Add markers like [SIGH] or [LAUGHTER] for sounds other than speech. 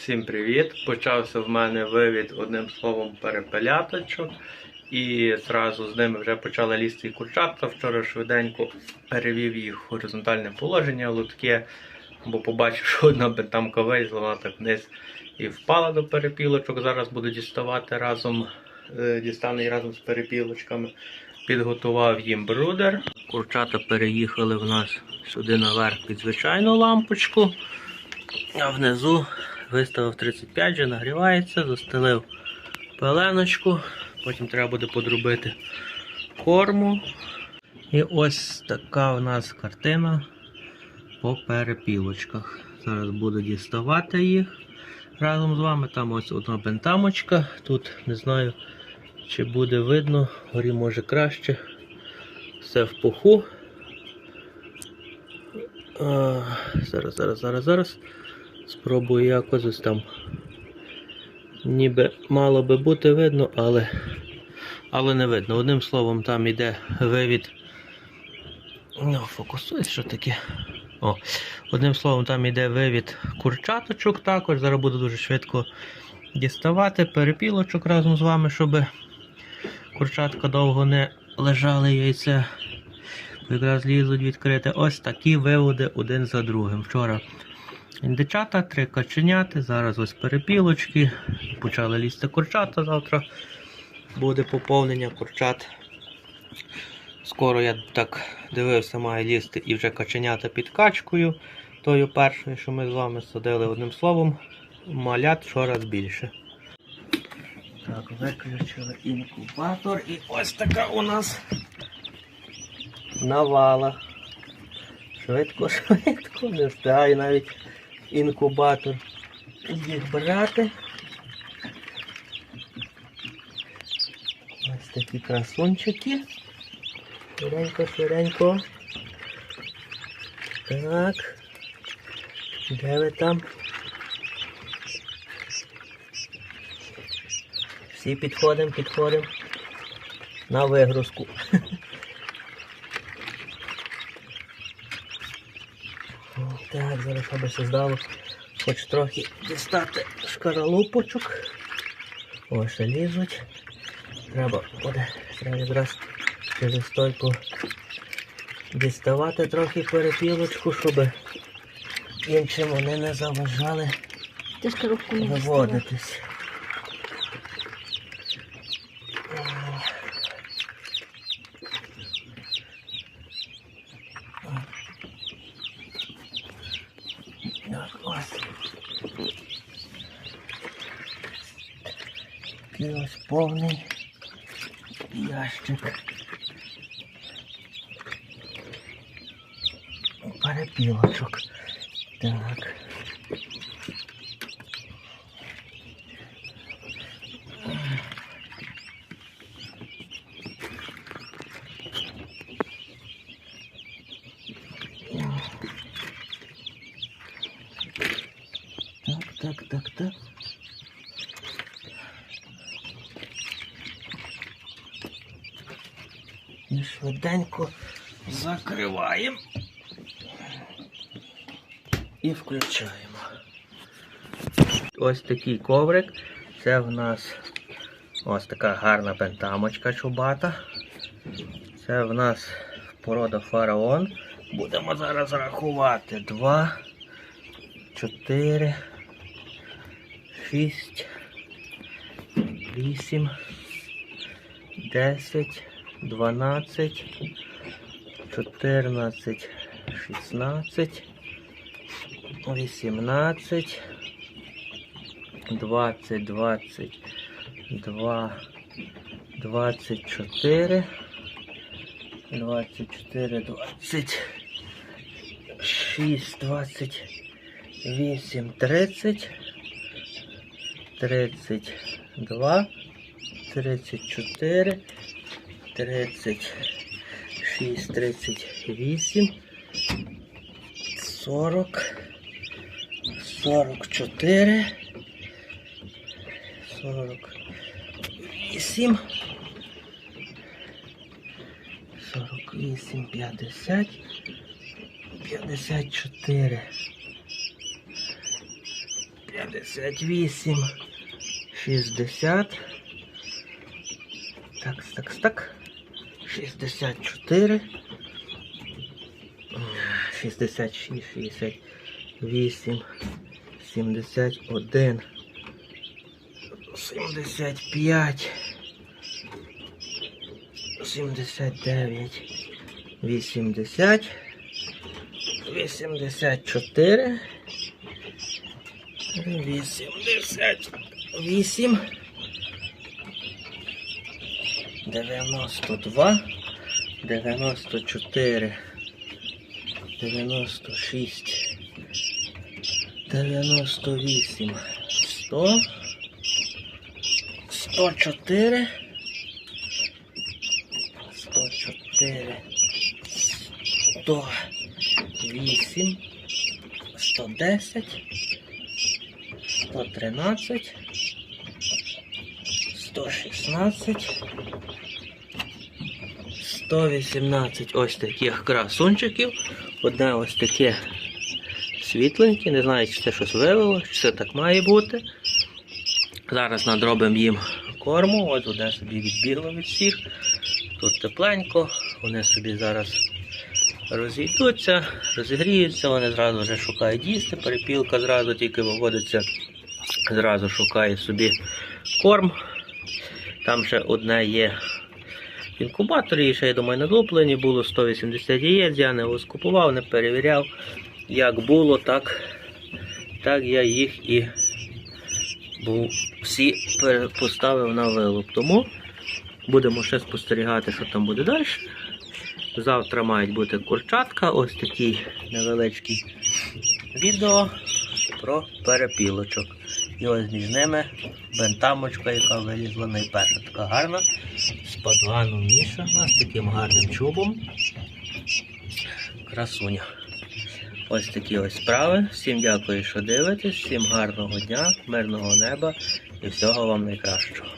Всім привіт! Почався в мене вивід одним словом перепеляточок. І зразу з ними вже почали лізти і курчата. Вчора швиденько перевів їх в горизонтальне положення лутки, бо побачив, що одна бентамка вилізла, вона так вниз і впала до перепілочок. Зараз буду діставати разом, е, дістану її разом з перепілочками. Підготував їм брудер. Курчата переїхали в нас сюди наверх під звичайну лампочку. А внизу виставив 35, вже нагрівається, застелив пеленочку, потім треба буде подрубити корму. І ось така в нас картина по перепілочках. Зараз буду діставати їх разом з вами. Там ось одна бентамочка. Тут не знаю, чи буде видно, горі може краще. Все в пуху. А, зараз, зараз, зараз, зараз. Спробую якось там. Ніби мало би бути видно, але але не видно. Одним словом, там йде вивід. Ну, фокусуй, що таке. О, Одним словом, там йде вивід курчаточок також. Зараз буду дуже швидко діставати перепілочок разом з вами, щоб курчатка довго не лежали яйця. Якраз лізуть відкрити. Ось такі виводи один за другим. Вчора індичата, три каченяти, зараз ось перепілочки. Почали лізти курчата. Завтра буде поповнення курчат. Скоро я так дивився, має лізти і вже каченята під качкою. Тою першою, що ми з вами садили одним словом, малят щораз більше. Так, виключили інкубатор і ось така у нас навала. Швидко, [LAUGHS] швидко, не встигаю навіть інкубатор їх брати. Ось такі красунчики. Швиденько, швиденько. Так. Де ви там? Всі підходимо, підходимо на вигрузку. [LAUGHS] Так, зараз аби все здало. Хоч трохи дістати шкаралупочок. Ось ще лізуть. Треба буде, треба якраз через стойку діставати трохи перепілочку, щоб іншим вони не заважали виводитись. Так, ось. Такий ось повний ящик. Перепілочок. Так. Так, так, так. І швиденько закриваємо і включаємо. Ось такий коврик. Це в нас ось така гарна пентамочка чубата. Це в нас порода фараон. Будемо зараз рахувати. Два, чотири, шість, вісім, десять, дванадцять, чотирнадцять, шістнадцять, вісімнадцять, двадцять, двадцять два, двадцять чотири, двадцять чотири, двадцять шість, двадцять вісім, тридцять, 32, 34, 36, 38, 40, 44, 48, 48, 50, 54, 58, 60. Так, так, так. 64. 66, 68, 71, 75, 79, 80, 84, 88, 92, 94, 96, 98, 100, 104, 104, 108, 110, 113, 116, 118 ось таких красунчиків. Одне ось таке світленьке. Не знаю, чи це щось вивело, чи це так має бути. Зараз надробимо їм корму. Ось одне собі відбігло від всіх. Тут тепленько. Вони собі зараз розійдуться, розігріються, вони зразу вже шукають їсти. Перепілка зразу тільки виводиться, зразу шукає собі корм. Там ще одне є в інкубаторі, і ще, я думаю, надоплені було 180 яєць, я не скупував, не перевіряв. Як було, так, так я їх і був, всі поставив на вилуп. Тому будемо ще спостерігати, що там буде далі. Завтра мають бути курчатка, ось такий невеличкий відео про перепілочок. І ось між ними бентамочка, яка вилізла найперша, така гарна. З подвану мішана, нас таким гарним чубом. Красуня. Ось такі ось справи. Всім дякую, що дивитесь, всім гарного дня, мирного неба і всього вам найкращого.